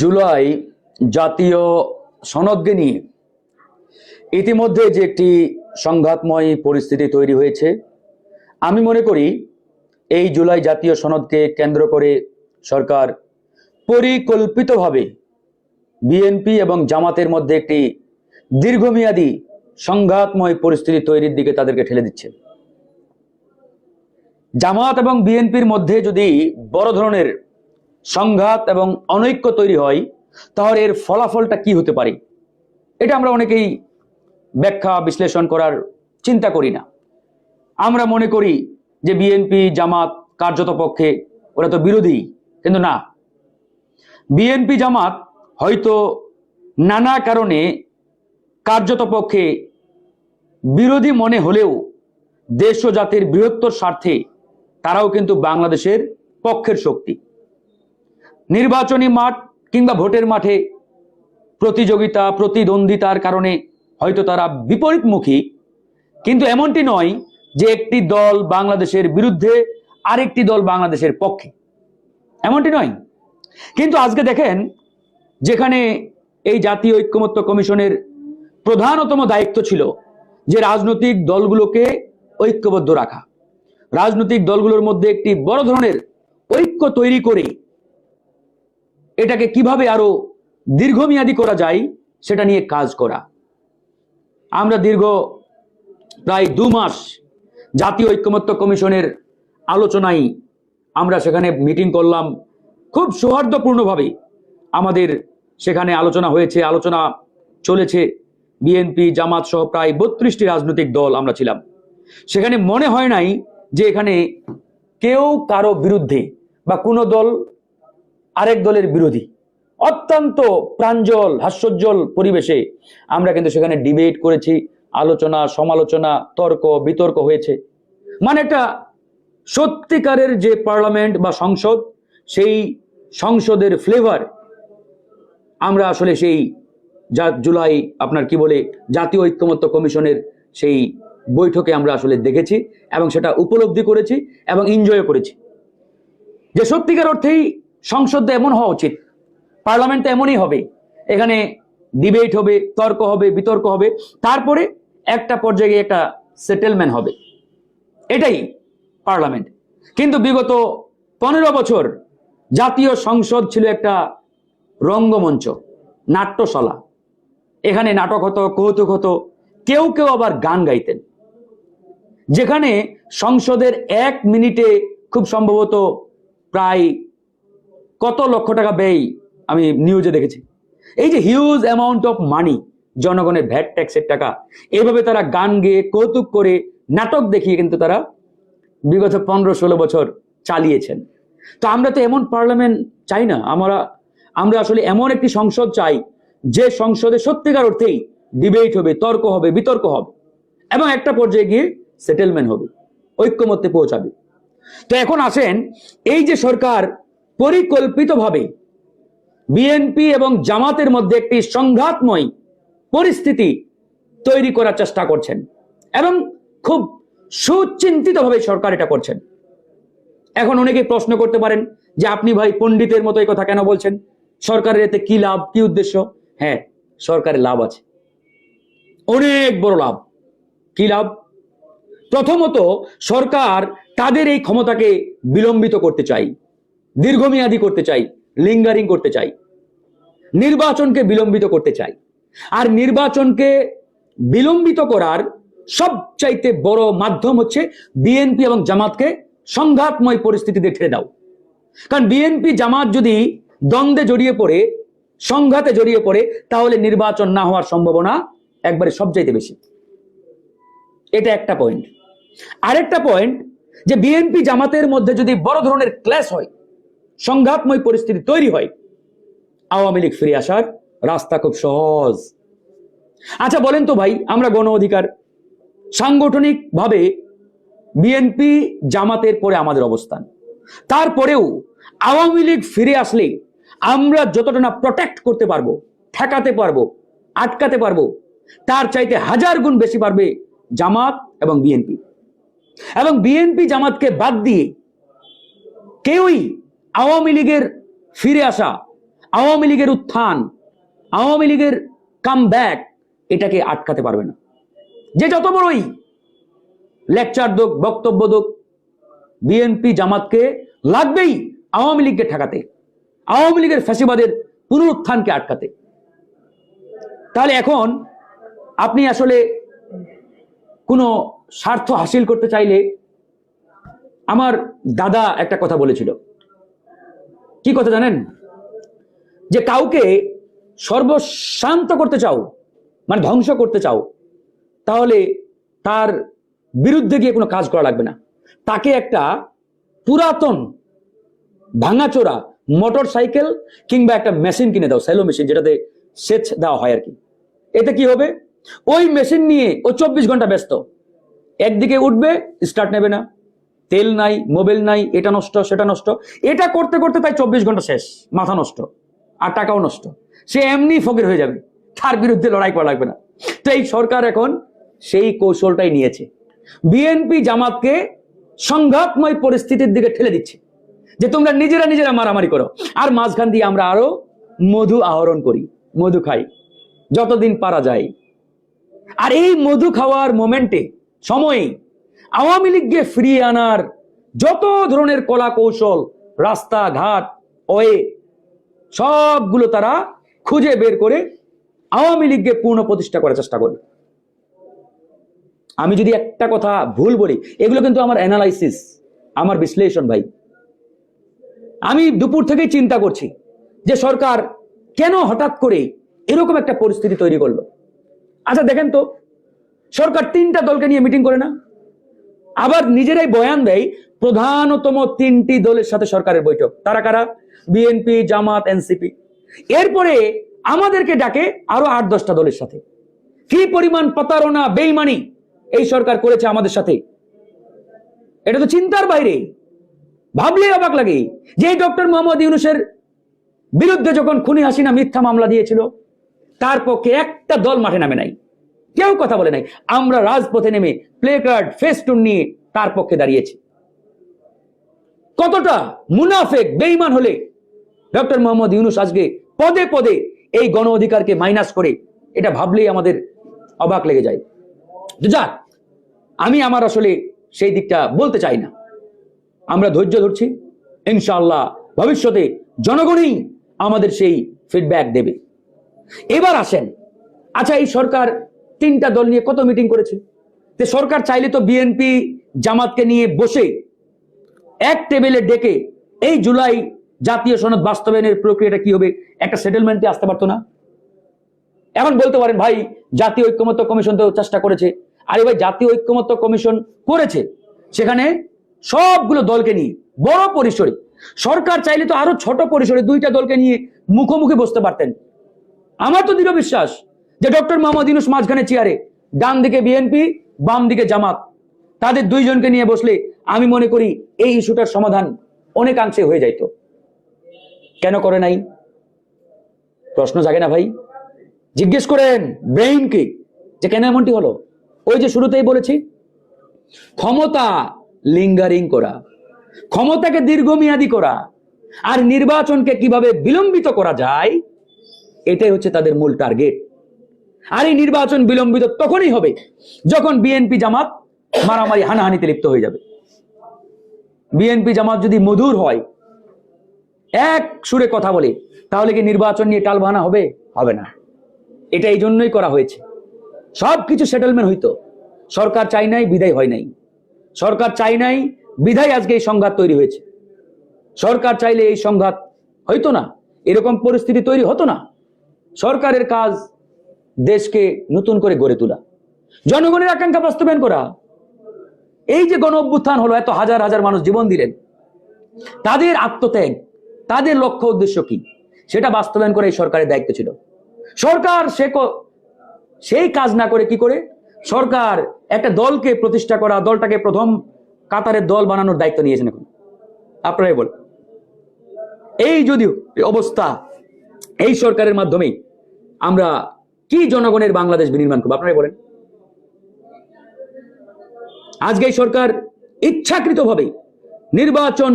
জুলাই জাতীয় সনদকে নিয়ে ইতিমধ্যে যে একটি সংঘাতময় পরিস্থিতি তৈরি হয়েছে, আমি মনে করি এই জুলাই জাতীয় সনদকে কেন্দ্র করে সরকার পরিকল্পিতভাবে বিএনপি এবং জামাতের মধ্যে একটি দীর্ঘমেয়াদী সংঘাতময় পরিস্থিতি তৈরির দিকে তাদেরকে ঠেলে দিচ্ছে। জামাত এবং বিএনপির মধ্যে যদি বড় ধরনের সংঘাত এবং অনৈক্য তৈরি হয়, তাহলে এর ফলাফলটা কি হতে পারে? এটা আমরা অনেকেই ব্যাখ্যা, বিশ্লেষণ করার চিন্তা করি না। আমরা মনে করি যে বিএনপি, জামাত কার্যত পক্ষে ওরা তো বিরোধী, কিন্তু না। বিএনপি, জামাত হয়তো নানা কারণে কার্যত পক্ষে বিরোধী মনে হলেও দেশ ও জাতির বৃহত্তর স্বার্থে তারাও কিন্তু বাংলাদেশের পক্ষের শক্তি। নির্বাচনী মাঠ কিংবা ভোটের মাঠে প্রতিযোগিতা, প্রতিদ্বন্দ্বিতার কারণে হয়তো তারা বিপরীতমুখী। কিন্তু এমনটি নয় যে একটি দল বাংলাদেশের বিরুদ্ধে আরেকটি দল বাংলাদেশের পক্ষে। এমনটি নয়। কিন্তু আজকে দেখেন, যেখানে এই জাতীয় ঐক্যমত্য কমিশনের প্রধানতম দায়িত্ব ছিল যে রাজনৈতিক দলগুলোকে ঐক্যবদ্ধ রাখা। রাজনৈতিক দলগুলোর মধ্যে একটি বড় ধরনের ঐক্য তৈরি করে এটাকে কীভাবে আরও দীর্ঘমেয়াদী করা যায় সেটা নিয়ে কাজ করা। আমরা দীর্ঘ প্রায় দু মাস জাতীয় ঐক্যমত্য কমিশনের আলোচনায় আমরা সেখানে মিটিং করলাম। খুব সৌহার্দ্যপূর্ণভাবে আমাদের সেখানে আলোচনা হয়েছে, আলোচনা চলেছে। বিএনপি, জামাত সহ প্রায় বত্রিশটি রাজনৈতিক দল আমরা ছিলাম। সেখানে মনে হয় নাই যে এখানে কেউ কারও বিরুদ্ধে বা কোনো দল আরেক দলের বিরোধী। অত্যন্ত প্রাঞ্জল, হাস্যোজ্জ্বল পরিবেশে আমরা কিন্তু সেখানে ডিবেট করেছি, আলোচনা, সমালোচনা, তর্ক, বিতর্ক হয়েছে। মানে একটা সত্যিকারের যে পার্লামেন্ট বা সংসদ, সেই সংসদের ফ্লেভার আমরা আসলে সেই যা জুলাই আপনার কি বলে জাতীয় ঐক্যমত্য কমিশনের সেই বৈঠকে আমরা আসলে দেখেছি এবং সেটা উপলব্ধি করেছি এবং এনজয় করেছি। যে সত্যিকার অর্থেই সংসদে এমন হওয়া উচিত। পার্লামেন্ট তো এমনই হবে। এখানে ডিবেট হবে, তর্ক হবে, বিতর্ক হবে। তারপরে একটা পর্যায়ে একটা সেটেলমেন্ট হবে। এটাই পার্লামেন্ট। কিন্তু বিগত পনেরো বছর জাতীয় সংসদ ছিল একটা রঙ্গমঞ্চ, নাট্যশালা। এখানে নাটক হতো, কৌতুক হতো, কেউ কেউ আবার গান গাইতেন। যেখানে সংসদের এক মিনিটে খুব সম্ভবত প্রায় কত লক্ষ টাকা ব্যয় আমি নিউজে দেখেছি। এই যে হিউজ অ্যামাউন্ট অফ মানি জনগণের ভ্যাট ট্যাক্সের টাকা, এভাবে তারা গান গেয়ে, কৌতুক করে, নাটক দেখিয়ে কিন্তু তারা বিগত পনেরো, ষোলো বছর চালিয়েছেন। তো আমরা তো এমন পার্লামেন্ট চাই না, আমরা আমরা আসলে এমন একটি সংসদ চাই, যে সংসদে সত্যিকার অর্থেই ডিবেট হবে, তর্ক হবে, বিতর্ক হবে, এবং একটা পর্যায়ে গিয়ে সেটেলমেন্ট হবে, ঐক্যমত্যে পৌঁছাবে। তো এখন আসেন, এই যে সরকার পরিকল্পিতভাবে বিএনপি এবং জামাতের মধ্যে একটি সংঘাতময় পরিস্থিতি তৈরি করার চেষ্টা করছেন এবং খুব সুচিন্তিতভাবে সরকার এটা করছেন। এখন অনেকে প্রশ্ন করতে পারেন যে আপনি ভাই পণ্ডিতের মতো কথা কেন বলছেন? সরকারের এতে কি লাভ, কি উদ্দেশ্য? হ্যাঁ সরকারের লাভ আছে। অনেক বড় লাভ। কি লাভ? প্রথমত সরকার তাদের এই ক্ষমতাকে বিলম্বিত করতে চাই। দীর্ঘমেয়াদী করতে চাই লিঙ্গারিং করতে চাই, নির্বাচনকে বিলম্বিত করতে চাই। আর নির্বাচনকে বিলম্বিত করার সবচাইতে বড় মাধ্যম হচ্ছে বিএনপি এবং জামাতকে সংঘাতময় পরিস্থিতিতে ঠেলে দাও। কারণ বিএনপি, জামাত যদি দ্বন্দ্বে জড়িয়ে পড়ে, সংঘাতে জড়িয়ে পড়ে, তাহলে নির্বাচন না হওয়ার সম্ভাবনা একবারে সবচাইতে বেশি। এটা একটা পয়েন্ট আরেকটা পয়েন্ট যে বিএনপি, জামাতের মধ্যে যদি বড় ধরনের ক্লাস হয় সংঘাতময় পরিস্থিতি তৈরি হয়, আওয়ামী লীগ ফিরে আসার রাস্তা খুব সহজ। আচ্ছা বলেন তো ভাই, আমরা গণ অধিকার সাংগঠনিক ভাবে বিএনপি জামাতের পরে আমাদের অবস্থান। তারপরেও আওয়ামী লীগ ফিরে আসলে আমরা যতটা না প্রোটেক্ট করতে পারব, ঠেকাতে পারব, আটকাতে পারব, তার চাইতে হাজার গুণ বেশি পারবে জামাত এবং বিএনপি। এবং বিএনপি জামাতকে বাদ দিয়ে কেউই আওয়ামী লীগের ফিরে আসা, আওয়ামী লীগের উত্থান, আওয়ামী লীগের কাম ব্যাক এটাকে আটকাতে পারবে না। যে যত বড়ই লেকচার দোক, বক্তব্য দোক বিএনপি জামাতকে লাগবেই আওয়ামী লীগকে ঠেকাতে, আওয়ামী লীগের ফ্যাসিবাদের পুনরুত্থানকে আটকাতে। তাহলে এখন আপনি আসলে কোনো স্বার্থ হাসিল করতে চাইলে আমার দাদা একটা কথা বলেছিল। কি কথা জানেন? যে কাউকে সর্বশান্ত করতে চাও মানে ধ্বংস করতে চাও, তাহলে তার বিরুদ্ধে গিয়ে কোনো কাজ করা লাগবে না। তাকে একটা পুরাতন ভাঙাচোরা মোটর সাইকেল কিংবা একটা মেশিন কিনে দাও, সেলো মেশিন, যেটাতে সেচ দেওয়া হয় আর কি। এতে কি হবে? ওই মেশিন নিয়ে ও চব্বিশ ঘণ্টা ব্যস্ত। একদিকে উঠবে স্টার্ট নেবে না। তেল নাই, মোবাইল নাই, এটা নষ্ট, সেটা নষ্ট। এটা করতে করতে তাই চব্বিশ ঘণ্টা শেষ, মাথা নষ্ট আর টাকাও নষ্ট। সে এমনি ফকির হয়ে যাবে, তার বিরুদ্ধে লড়াই করা লাগবে না। তো এই সরকার এখন সেই কৌশলটাই নিয়েছে। বিএনপি জামাতকে সংঘাতময় পরিস্থিতির দিকে ঠেলে দিচ্ছে, যে তোমরা নিজেরা নিজেরা মারামারি করো। আর মাঝখান দিয়ে আমরা আরও মধু আহরণ করি, মধু খাই, যতদিন পারা যায়। আর এই মধু খাওয়ার মোমেন্টে সময়ে আওয়ামী লীগকে ফিরিয়ে আনার যত ধরনের কলা কৌশল রাস্তাঘাট, ওয়ে, সবগুলো তারা খুঁজে বের করে আওয়ামী লীগকে পূর্ণ প্রতিষ্ঠা করার চেষ্টা করবে। আমি যদি একটা কথা ভুল বলি, এগুলো কিন্তু আমার অ্যানালাইসিস আমার বিশ্লেষণ ভাই। আমি দুপুর থেকেই চিন্তা করছি যে সরকার কেন হঠাৎ করে এরকম একটা পরিস্থিতি তৈরি করল? আচ্ছা দেখেন তো, সরকার তিনটা দলকে নিয়ে মিটিং করে না? আবার নিজেরাই বয়ান দেয়, প্রধানতম তিনটি দলের সাথে সরকারের বৈঠক। তারা কারা? বিএনপি জামাত এনসিপি এরপরে আমাদেরকে ডাকে আরও আট, দশটা দলের সাথে। কি পরিমাণ প্রতারণা, বেইমানি এই সরকার করেছে আমাদের সাথে? এটা তো চিন্তার বাইরে। ভাবলে অবাক লাগে। যে ডক্টর মোহাম্মদ ইউনুসের বিরুদ্ধে যখন খুনি হাসিনা মিথ্যা মামলা দিয়েছিল, তার পক্ষে একটা দল মাঠে নামে নাই। কেউ কথা বলে নাই। আমরা রাজপথে নেমে প্লে কার্ড ফেস্টুন নিয়ে তার পক্ষে দাঁড়িয়েছি। কতটা মুনাফেক বেইমান হলে ডক্টর মোহাম্মদ ইউনুস আজকে পদে পদে এই গণ অধিকারকে মাইনাস করে, এটা ভাবলেই আমাদের অবাক লেগে যায়। যাক, আমি আমার আসলে সেই দিকটা বলতে চাই না। আমরা ধৈর্য ধরছি, ইনশাআল্লাহ ভবিষ্যতে জনগণই আমাদের সেই ফিডব্যাক দেবে। এবার আসেন আচ্ছা এই সরকার তিনটা দল নিয়ে কত মিটিং করেছে? যে সরকার চাইলে তো বিএনপি, জামাতকে নিয়ে বসে এক টেবিলে ডেকে এই জুলাই জাতীয় সনদ বাস্তবায়নের প্রক্রিয়াটা কি হবে? একটা সেটেলমেন্টে আসতে পারতো না? এখন বলতে পারেন, ভাই, জাতীয় ঐক্যমত্য কমিশন তো চেষ্টা করেছে। আরে ভাই, জাতীয় ঐক্যমত্য কমিশন করেছে। সেখানে সবগুলো দলকে নিয়ে, বড় পরিসরে। সরকার চাইলে তো আরও ছোট পরিসরে দুইটা দলকে নিয়ে মুখোমুখি বসতে পারতেন। আমার তো দৃঢ় বিশ্বাস যে ডক্টর মোহাম্মদ ইউনুস মাঝখানে চেয়ারে, ডান দিকে বিএনপি বাম দিকে জামাত, তাদের দুইজনকে নিয়ে বসলে আমি মনে করি এই ইস্যুটার সমাধান অনেকাংশে হয়ে যাইতো। কেন করে নাই? প্রশ্ন জাগে না ভাই। জিজ্ঞেস করেন ব্রেইনকে যে কেন এমনটি হলো? ওই যে শুরুতেই বলেছি, ক্ষমতা লিঙ্গারিং করা, ক্ষমতাকে দীর্ঘমেয়াদী করা, আর নির্বাচনকে কীভাবে বিলম্বিত করা যায়, এটাই হচ্ছে তাদের মূল টার্গেট। আর এই নির্বাচন বিলম্বিত তখনই হবে যখন বিএনপি জামাত মারামারি হানাহানিতে লিপ্ত হয়ে যাবে। বিএনপি জামাত যদি মধুর হয়, এক সুরে কথা বলে, তাহলে কি নির্বাচন নিয়ে টালবাহানা হবে? হবে না। এটা এই জন্যই করা হয়েছে। সব কিছু সেটেলমেন্ট হইতো। সরকার চাই নাই, বিদায় হয় নাই। সরকার চাই নাই বিধায় আজকে এই সংঘাত তৈরি হয়েছে। সরকার চাইলে এই সংঘাত হইতো না। এরকম পরিস্থিতি তৈরি হতো না। সরকারের কাজ দেশকে নতুন করে গড়ে তোলা। জনগণের আকাঙ্ক্ষা বাস্তবায়ন করা। এই যে গণ অভ্যুত্থান হলো, এত হাজার হাজার মানুষ জীবন দিলেন। তাদের আত্মত্যাগ, তাদের লক্ষ্য উদ্দেশ্য কি? সেটা বাস্তবায়ন করে এই সরকারের দায়িত্ব ছিল। সরকার সে সেই কাজ না করে কি করে? সরকার একটা দলকে প্রতিষ্ঠা করা, দলটাকে প্রথম কাতারের দল বানানোর দায়িত্ব নিয়েছেন এখন। আপনারাই বল এই যদিও অবস্থা এই সরকারের মাধ্যমেই আমরা কি জনগণের বাংলাদেশ বিনির্মাণ করব? আপনারাই বলেন। আজকে সরকার ইচ্ছাকৃতভাবে নির্বাচন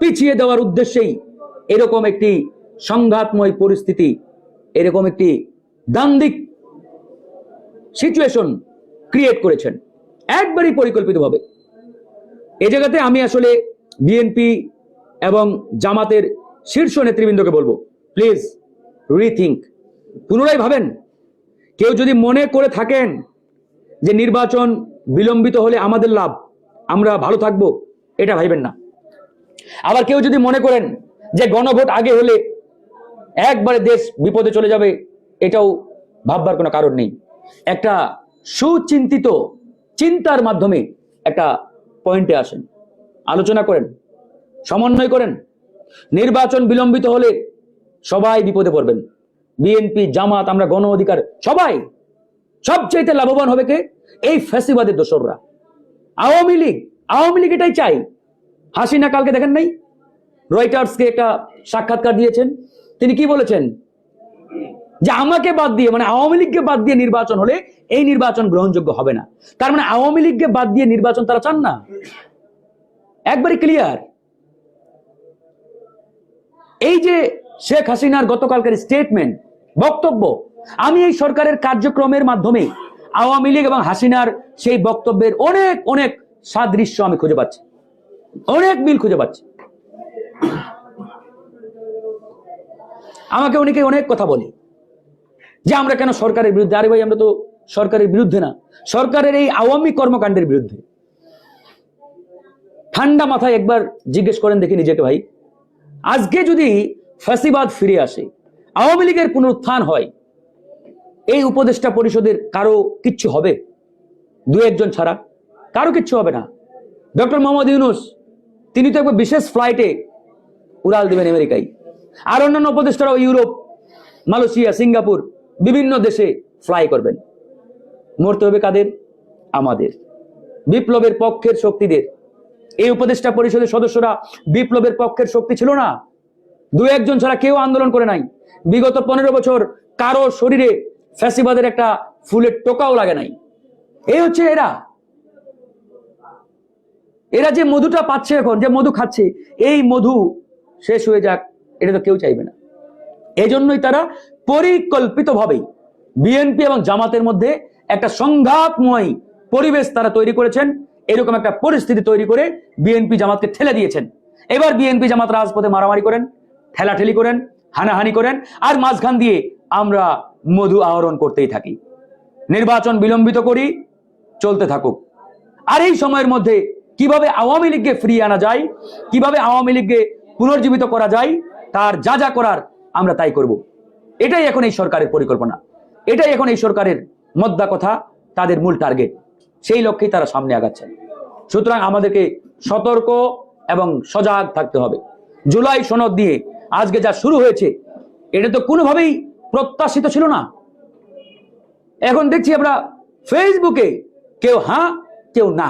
পিছিয়ে দেওয়ার উদ্দেশ্যেই এরকম একটি সংঘাতময় পরিস্থিতি, এরকম একটি দান্দিক সিচুয়েশন ক্রিয়েট করেছেন। একবারই পরিকল্পিতভাবে। এ জায়গাতে আমি আসলে বিএনপি এবং জামাতের শীর্ষ নেতৃবৃন্দকে বলব প্লিজ রিথিঙ্ক পুনরায় ভাবেন। কেউ যদি মনে করে থাকেন যে নির্বাচন বিলম্বিত হলে আমাদের লাভ, আমরা ভালো থাকব, এটা ভাইবেন না। আবার কেউ যদি মনে করেন যে গণভোট আগে হলে একবারে দেশ বিপদে চলে যাবে, এটাও ভাববার কোনো কারণ নেই। একটা সুচিন্তিত চিন্তার মাধ্যমে একটা পয়েন্টে আসেন, আলোচনা করেন, সমন্বয় করেন। নির্বাচন বিলম্বিত হলে সবাই বিপদে পড়বেন। বিএনপি জামাত, আমরা গণ অধিকার, সবাই সবচাইতে লাভবান হবে কে? এই ফ্যাসিবাদের দোসররা। আওয়ামী লীগ আওয়ামী লীগ এটাই চাই। হাসিনা কালকে দেখেন নাই? রয়টার্সকে একটা সাক্ষাৎকার দিয়েছেন। তিনি কি বলেছেন? যে আমাকে বাদ দিয়ে মানে আওয়ামী লীগকে বাদ দিয়ে নির্বাচন হলে এই নির্বাচন গ্রহণযোগ্য হবে না। তার মানে আওয়ামী লীগকে বাদ দিয়ে নির্বাচন তারা চান না? একবারে ক্লিয়ার এই যে শেখ হাসিনার গতকালকের স্টেটমেন্ট বক্তব্য। আমি এই সরকারের কার্যক্রমের মাধ্যমে আওয়ামী লীগ এবং হাসিনার সেই বক্তব্যের অনেক অনেক সাদৃশ্য আমি খুঁজে পাচ্ছি। অনেক মিল খুঁজে পাচ্ছি। আমাকে অনেকে অনেক কথা বলে যে আমরা কেন সরকারের বিরুদ্ধে, আরে ভাই, আমরা তো সরকারের বিরুদ্ধে না। সরকারের এই আওয়ামী কর্মকাণ্ডের বিরুদ্ধে। ঠান্ডা মাথায় একবার জিজ্ঞেস করেন দেখি নিজেকে ভাই। আজকে যদি ফ্যাসিবাদ ফিরে আসে আওয়ামী লীগের পুনরুত্থান হয়, এই উপদেষ্টা পরিষদের কারও কিচ্ছু হবে? দু একজন ছাড়া কারও কিচ্ছু হবে না। ডক্টর মোহাম্মদ ইউনুস, তিনি তো একবার বিশেষ ফ্লাইটে উড়াল দেবেন আমেরিকায়। আর অন্যান্য উপদেষ্টারাও ইউরোপ, মালয়েশিয়া, সিঙ্গাপুর, বিভিন্ন দেশে ফ্লাই করবেন। মরতে হবে কাদের? আমাদের। বিপ্লবের পক্ষের শক্তিদের। এই উপদেষ্টা পরিষদের সদস্যরা বিপ্লবের পক্ষের শক্তি ছিল না। দু একজন ছাড়া কেউ আন্দোলন করে নাই। বিগত পনেরো বছর কারও শরীরে ফ্যাসিবাদের একটা ফুলের টোকাও লাগে নাই। এই হচ্ছে এরা। এরা যে মধুটা পাচ্ছে এখন, যে মধু খাচ্ছে, এই মধু শেষ হয়ে যাক, এটা তো কেউ চাইবে না। এজন্যই তারা পরিকল্পিতভাবেই বিএনপি এবং জামাতের মধ্যে একটা সংঘাতময় পরিবেশ তারা তৈরি করেছেন। এরকম একটা পরিস্থিতি তৈরি করে বিএনপি জামাতকে ঠেলে দিয়েছেন। এবার বিএনপি জামাত রাজপথে মারামারি করেন। ঠেলাঠেলি করেন, হানাহানি করেন, আর মাঝখান দিয়ে আমরা মধু আহরণ করতেই থাকি। নির্বাচন বিলম্বিত করি, চলতে থাকুক। আর এই সময়ের মধ্যে কীভাবে আওয়ামী লীগকে ফিরিয়ে আনা যায়, কীভাবে আওয়ামী লীগকে পুনর্জীবিত করা যায়, তার যা যা করার আমরা তাই করব। এটাই এখন এই সরকারের পরিকল্পনা। এটাই এখন এই সরকারের মদ্দা কথা, তাদের মূল টার্গেট। সেই লক্ষ্যেই তারা সামনে আগাচ্ছেন সুতরাং আমাদেরকে সতর্ক এবং সজাগ থাকতে হবে। জুলাই সনদ দিয়ে আজকে যা শুরু হয়েছে, এটা তো কোনোভাবেই প্রত্যাশিত ছিল না। এখন দেখছি আমরা ফেসবুকে কেউ হ্যাঁ কেউ না।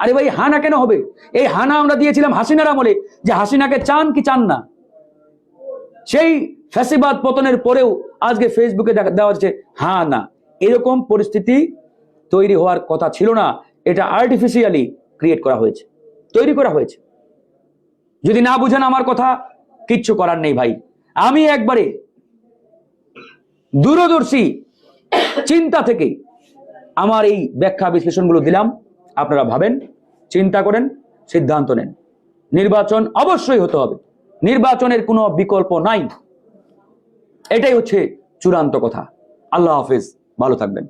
আরে ভাই হানা কেন হবে? এই হানা আমরা দিয়েছিলাম হাসিনার আমলে, যে হাসিনাকে চান কি চান না। সেই ফ্যাসিবাদ পতনের পরেও আজকে ফেসবুকে দেওয়া হচ্ছে হ্যাঁ না। এরকম পরিস্থিতি তৈরি হওয়ার কথা ছিল না। এটা আর্টিফিশিয়ালি ক্রিয়েট করা হয়েছে, তৈরি করা হয়েছে। যদি না বুঝেন আমার কথা কিচ্ছু করার নেই ভাই। আমি একবারে দূরদর্শী চিন্তা থেকে আমার এই ব্যাখ্যা বিশ্লেষণগুলো দিলাম। আপনারা ভাবেন, চিন্তা করেন, সিদ্ধান্ত নেন। নির্বাচন অবশ্যই হতে হবে। নির্বাচনের কোনো বিকল্প নাই। এটাই হচ্ছে চূড়ান্ত কথা। আল্লাহ হাফিজ। ভালো থাকবেন।